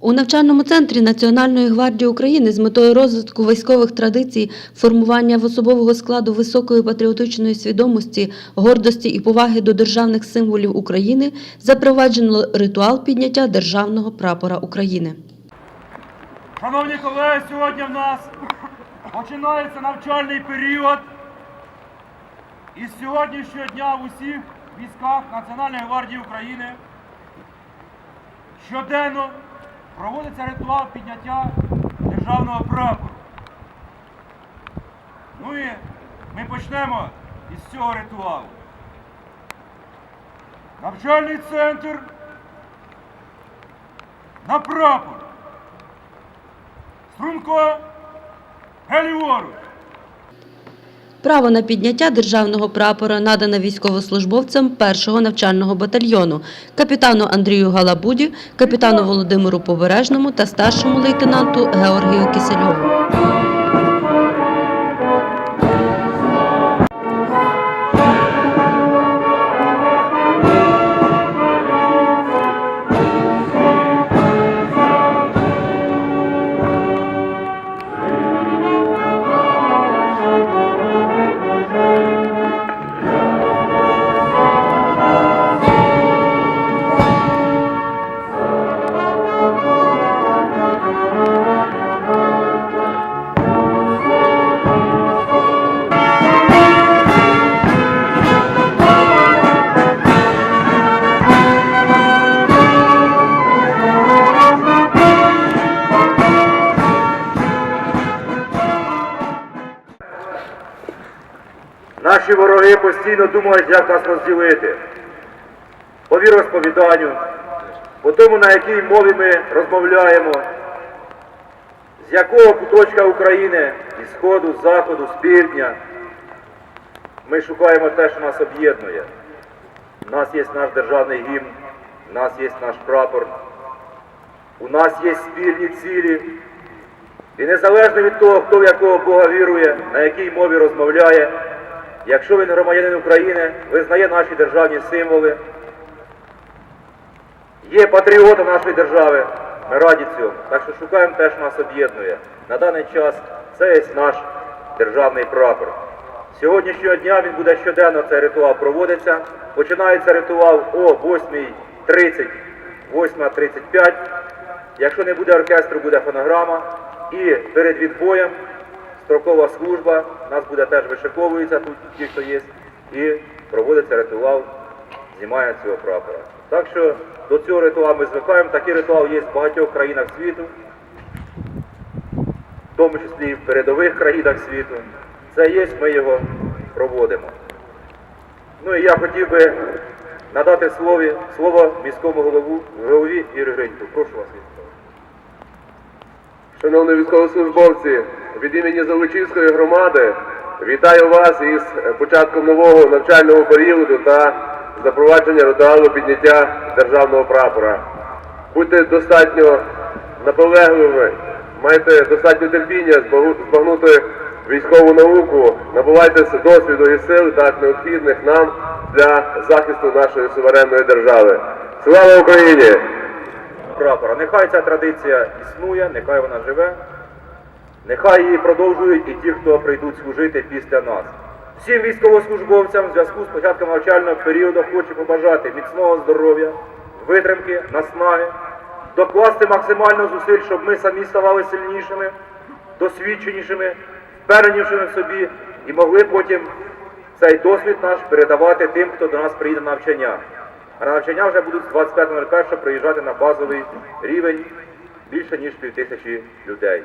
У навчальному центрі Національної гвардії України з метою розвитку військових традицій, формування в особового складу високої патріотичної свідомості, гордості і поваги до державних символів України запроваджено ритуал підняття державного прапора України. Шановні колеги, сьогодні в нас починається навчальний період. І з сьогоднішнього дня в усіх військах Національної гвардії України щоденно проводиться ритуал підняття державного прапору. Ну і ми почнемо із цього ритуалу. Навчальний центр на прапор. Струнко Геліворуч. Право на підняття державного прапора надано військовослужбовцям першого навчального батальйону, капітану Андрію Галабуді, капітану Володимиру Побережному та старшому лейтенанту Георгію Кисельову. Наші вороги постійно думають, як нас розділити. По віросповіданню, по тому, на якій мові ми розмовляємо, з якого куточка України, із сходу, заходу, з півдня. Ми шукаємо те, що нас об'єднує. У нас є наш державний гімн, у нас є наш прапор, у нас є спільні цілі. І незалежно від того, хто в якого Бога вірує, на якій мові розмовляє, якщо він громадянин України, визнає наші державні символи, є патріотом нашої держави, ми раді цьому. Так що шукаємо те, що нас об'єднує. На даний час це є наш державний прапор. Сьогоднішнього дня він буде щоденно, цей ритуал проводиться. Починається ритуал о 8.30, 8.35. Якщо не буде оркестру, буде фонограма. І перед відбоєм строкова служба, нас буде теж вишиковується тут, ті, хто є, і проводиться ритуал знімання цього прапора. Так що до цього ритуалу ми звикаємо. Такий ритуал є в багатьох країнах світу, в тому числі і в передових країнах світу. Це є, ми його проводимо. Ну і я хотів би надати слові, слово міському голову, голові Ігорю Гриньку. Прошу вас, Віктор. Шановні військовослужбовці, від імені Золочівської громади вітаю вас із початком нового навчального періоду та запровадження ритуалу підняття державного прапора. Будьте достатньо наполегливими, майте достатньо терпіння збагнути військову науку, набувайтеся досвіду і сил, так необхідних нам для захисту нашої суверенної держави. Слава Україні! прапора. Нехай ця традиція існує, нехай вона живе, нехай її продовжують і ті, хто прийдуть служити після нас. Всім військовослужбовцям в зв'язку з початком навчального періоду хочу побажати міцного здоров'я, витримки, наснаги, докласти максимально зусиль, щоб ми самі ставали сильнішими, досвідченішими, впевненішими в собі і могли потім цей досвід наш передавати тим, хто до нас приїде на навчання. А на навчання вже будуть з 25.01 приїжджати на базовий рівень більше ніж півтисячі людей.